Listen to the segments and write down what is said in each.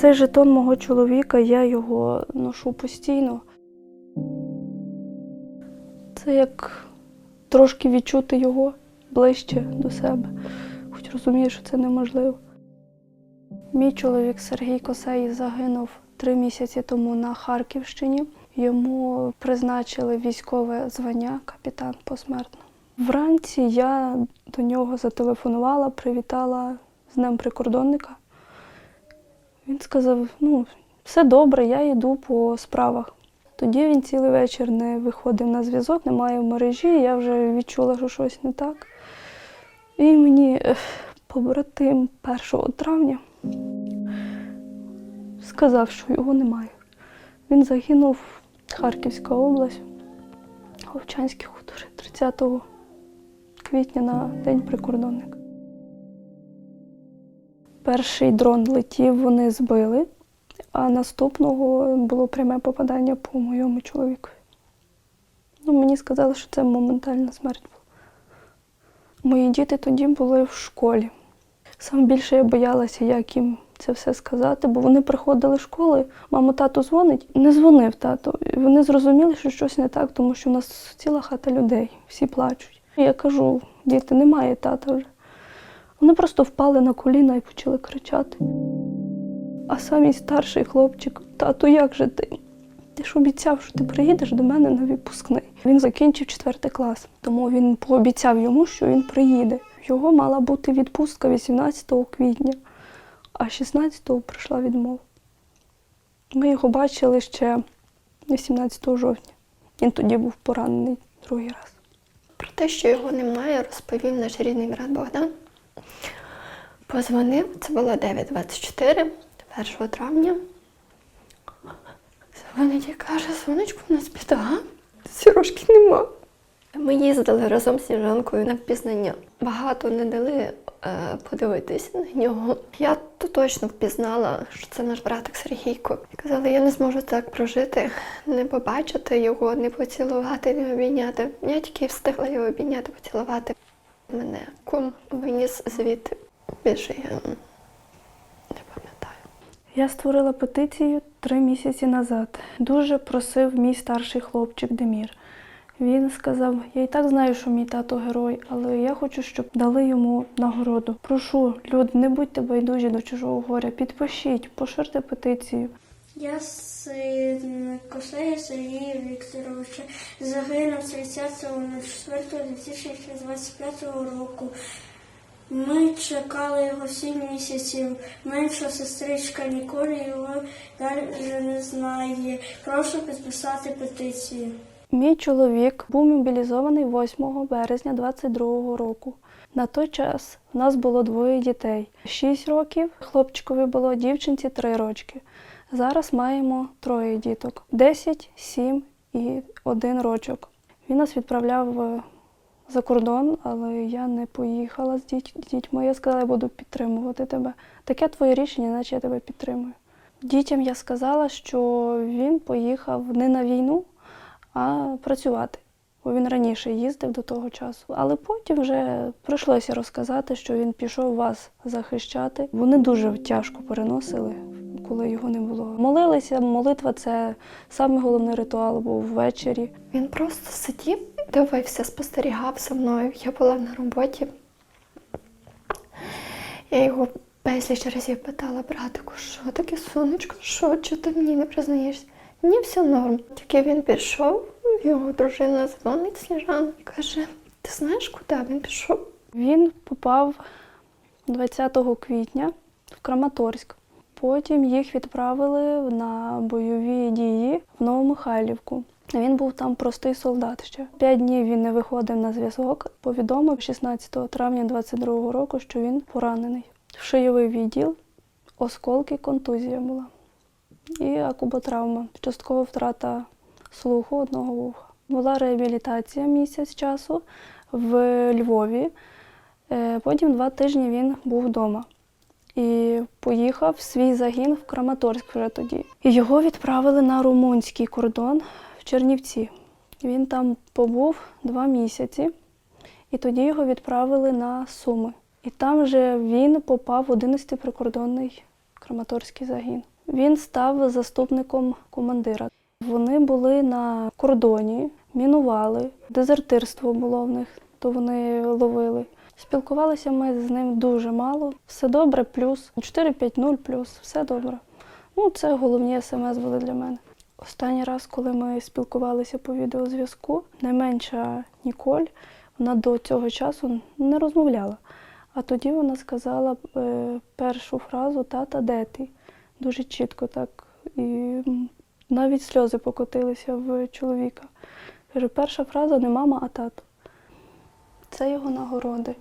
Це жетон мого чоловіка, я його ношу постійно. Це як трошки відчути його ближче до себе, хоч розумію, що це неможливо. Мій чоловік Сергій Косей загинув три місяці тому на Харківщині. Йому призначили військове звання капітан посмертно. Вранці я до нього зателефонувала, привітала з Днем прикордонника. Він сказав: ну, все добре, я йду по справах. Тоді він цілий вечір не виходив на зв'язок, немає в мережі, я вже відчула, що щось не так. І мені побратим 1 травня сказав, що його немає. Він загинув Харківська область, Вовчанські хутори 30 квітня на День прикордонника. Перший дрон летів, вони збили, а наступного було пряме попадання по моєму чоловікові. Ну, мені сказали, що це моментальна смерть була. Мої діти тоді були в школі. Саме більше я боялася, як їм це все сказати, бо вони приходили з школи, мамо, тато дзвонить. Не дзвонив тато. Вони зрозуміли, що щось не так, тому що в нас ціла хата людей, всі плачуть. Я кажу, діти, немає тата вже. Вони просто впали на коліна і почали кричати. А самий старший хлопчик, тату, як же ти? Ти ж обіцяв, що ти приїдеш до мене на відпускний. Він закінчив четвертий клас, тому він пообіцяв йому, що він приїде. Його мала бути відпустка 18 квітня, а 16-го прийшла відмова. Ми його бачили ще 18 жовтня. Він тоді був поранений другий раз. Про те, що його немає, розповів наш рідний брат Богдан. Позвонив, це було 9.24, 1 травня. Дзвонить і каже, сонечко, у нас біда, сірошки нема. Ми їздили разом з Сніжанкою на впізнання. Багато не дали е, подивитися на нього. Я то точно впізнала, що це наш братик Сергійко. Казали, я не зможу так прожити, не побачити його, не поцілувати, не обійняти. Я тільки встигла його обійняти, поцілувати. Мене кум виніс звідти. Більше я не пам'ятаю. Я створила петицію три місяці назад. Дуже просив мій старший хлопчик Демір. Він сказав: я і так знаю, що мій тато герой, але я хочу, щоб дали йому нагороду. Прошу, люди, не будьте байдужі до чужого горя. Підпишіть, поширте петицію. Я син Косея Сергія Вікторовича загинув 30.04.2025 року. Ми чекали його сім місяців. Менша сестричка ніколи його навіть не знає. Прошу підписати петицію. Мій чоловік був мобілізований 8 березня 22-го року. На той час в нас було двоє дітей: 6 років, хлопчикові було дівчинці 3 рочки. Зараз маємо троє діток: 10, 7 і 1 рочок. Він нас відправляв е, за кордон, але я не поїхала з діть- дітьми. Я сказала, я буду підтримувати тебе. Таке твоє рішення, наче я тебе підтримую. Дітям я сказала, що він поїхав не на війну, а працювати. Бо він раніше їздив до того часу. Але потім вже прийшлося розказати, що він пішов вас захищати. Вони дуже тяжко переносили, коли його не було. Молилися, молитва це саме головний ритуал був ввечері. Він просто сидів, дивився, спостерігав за мною. Я була на роботі. Я його безліч разів питала, братику, що таке сонечко, що, чи ти мені не признаєшся? Ні, все норм. Тільки він пішов, його дружина дзвонить Сніжана і каже: ти знаєш, куди він пішов? Він попав 20 квітня в Краматорськ. Потім їх відправили на бойові дії в Новомихайлівку. Він був там простий солдат ще. П'ять днів він не виходив на зв'язок. Повідомив 16 травня 22 року, що він поранений. В Шийовий відділ, осколки, контузія була. І акуботравма, часткова втрата слуху одного вуха. Була реабілітація місяць часу в Львові. Е, Потім два тижні він був вдома і поїхав свій загін в Краматорськ вже тоді. І його відправили на румунський кордон в Чернівці. Він там побув два місяці, і тоді його відправили на Суми. І там же він попав в 11-й прикордонний Краматорський загін. Він став заступником командира. Вони були на кордоні, мінували, дезертирство було в них, то вони ловили. Спілкувалися ми з ним дуже мало. Все добре, плюс 4-5-0 плюс, все добре. Ну, це головні смс були для мене. Останній раз, коли ми спілкувалися по відеозв'язку, найменша Ніколь, вона до цього часу не розмовляла. А тоді вона сказала е, першу фразу Тата, де ти? Дуже чітко так. І навіть сльози покотилися в чоловіка. Перша фраза не мама, а тато. Це його нагороди.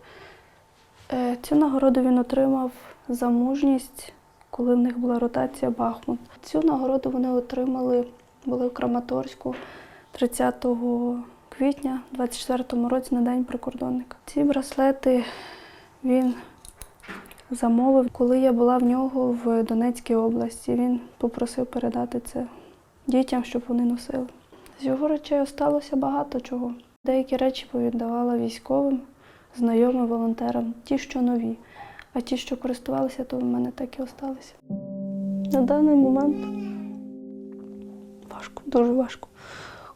Е, Цю нагороду він отримав за мужність, коли в них була ротація Бахмут. Цю нагороду вони отримали, були в Краматорську 30 квітня 24-му році на День прикордонника. Ці браслети він замовив, коли я була в нього в Донецькій області. Він попросив передати це дітям, щоб вони носили. З його речей осталося багато чого. Деякі речі повіддавала військовим, знайомим волонтерам, ті, що нові, а ті, що користувалися, то в мене так і осталися. На даний момент важко, дуже важко.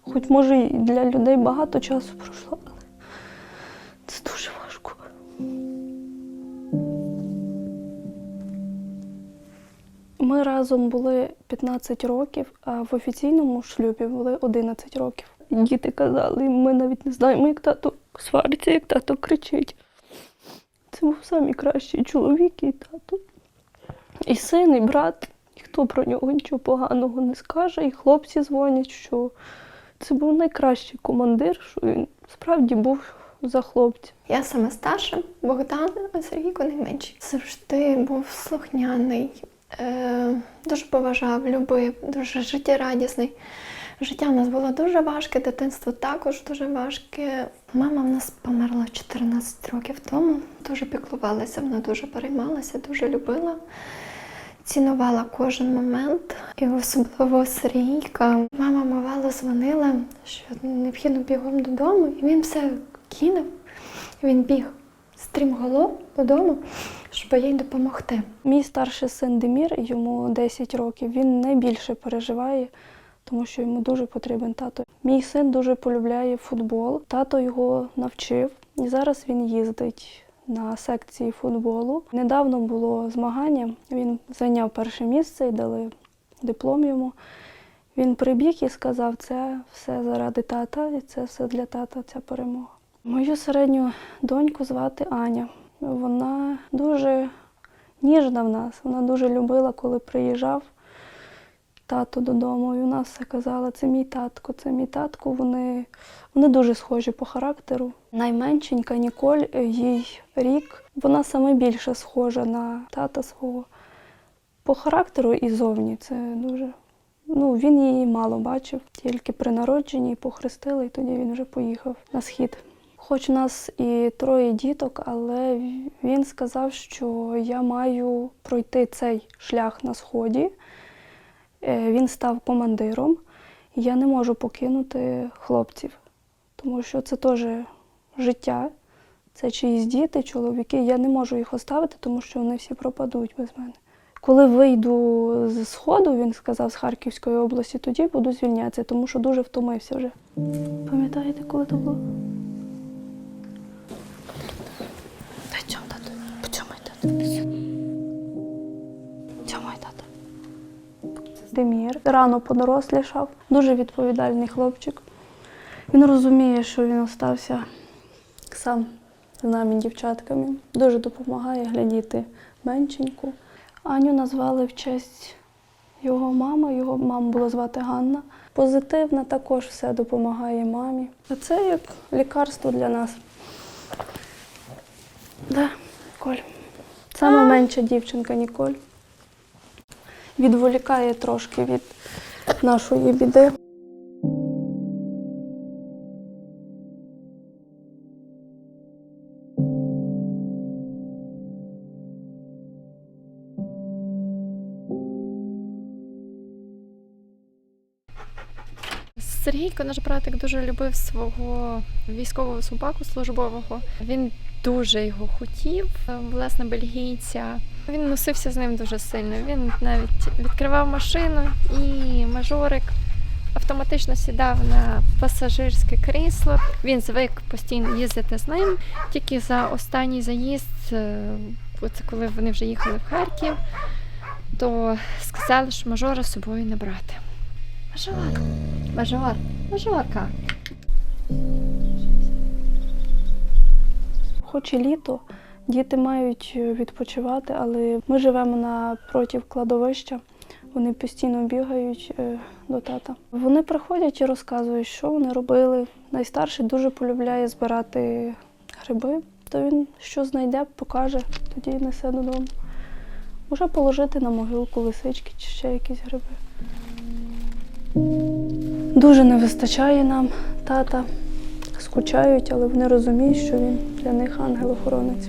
Хоч може і для людей багато часу пройшло, але це дуже важко. Ми разом були 15 років, а в офіційному шлюбі були 11 років. Діти казали, ми навіть не знаємо, як тато свариться, як тато кричить. Це був найкращий чоловік і тато. І син, і брат. Ніхто про нього нічого поганого не скаже. І хлопці дзвонять, що це був найкращий командир, що він справді був за хлопців. Я саме старша, Богдан, а Сергійко найменший. Завжди був слухняний, е, дуже поважав, любив, дуже життєрадісний. Життя в нас було дуже важке, дитинство також дуже важке. Мама в нас померла 14 років тому, дуже піклувалася, вона дуже переймалася, дуже любила. Цінувала кожен момент, і особливо Сергійка. Мама мовала, дзвонила, що необхідно бігом додому, і він все кинув. Він біг стрімголов додому, щоб їй допомогти. Мій старший син Демір, йому 10 років, він найбільше переживає, тому що йому дуже потрібен тато. Мій син дуже полюбляє футбол. Тато його навчив, і зараз він їздить на секції футболу. Недавно було змагання. Він зайняв перше місце і дали диплом йому. Він прибіг і сказав, це все заради тата, і це все для тата, ця перемога. Мою середню доньку звати Аня. Вона дуже ніжна в нас. Вона дуже любила, коли приїжджав тато додому. І вона все казала, це мій татко, це мій татко. Вони, вони дуже схожі по характеру. Найменшенька Ніколь, е, їй рік. Вона саме більше схожа на тата свого. По характеру і зовні це дуже. Ну, він її мало бачив, тільки при народженні похрестили, і тоді він вже поїхав на схід. Хоч у нас і троє діток, але він сказав, що я маю пройти цей шлях на сході. Е, Він став командиром. Я не можу покинути хлопців, тому що це теж життя, це чиїсь діти, чоловіки. Я не можу їх оставити, тому що вони всі пропадуть без мене. Коли вийду з сходу, він сказав з Харківської області, тоді буду звільнятися, тому що дуже втомився вже. Пам'ятаєте, коли то було? Демір рано подорослішав, дуже відповідальний хлопчик. Він розуміє, що він остався сам з нами, дівчатками. Дуже допомагає глядіти меншеньку. Аню назвали в честь його мами. Його маму було звати Ганна. Позитивна також все допомагає мамі. А це як лікарство для нас. Да, Коль. Саме менша дівчинка Ніколь. Відволікає трошки від нашої біди. Сергійко, наш братик, дуже любив свого військового собаку службового. Він дуже його хотів. Власне, бельгійця Він носився з ним дуже сильно. Він навіть відкривав машину і мажорик автоматично сідав на пасажирське крісло. Він звик постійно їздити з ним. Тільки за останній заїзд, е, оце коли вони вже їхали в Харків, то сказали, що мажора з собою не брати. Мажор, мажор, мажорка. Хоч і літо, діти мають е, відпочивати, але ми живемо напроти кладовища. Вони постійно бігають е, до тата. Вони приходять і розказують, що вони робили. Найстарший дуже полюбляє збирати гриби, то він що знайде, покаже, тоді несе додому. Може положити на могилку лисички чи ще якісь гриби. Дуже не вистачає нам тата скучають, але вони розуміють, що він для них ангел-охоронець.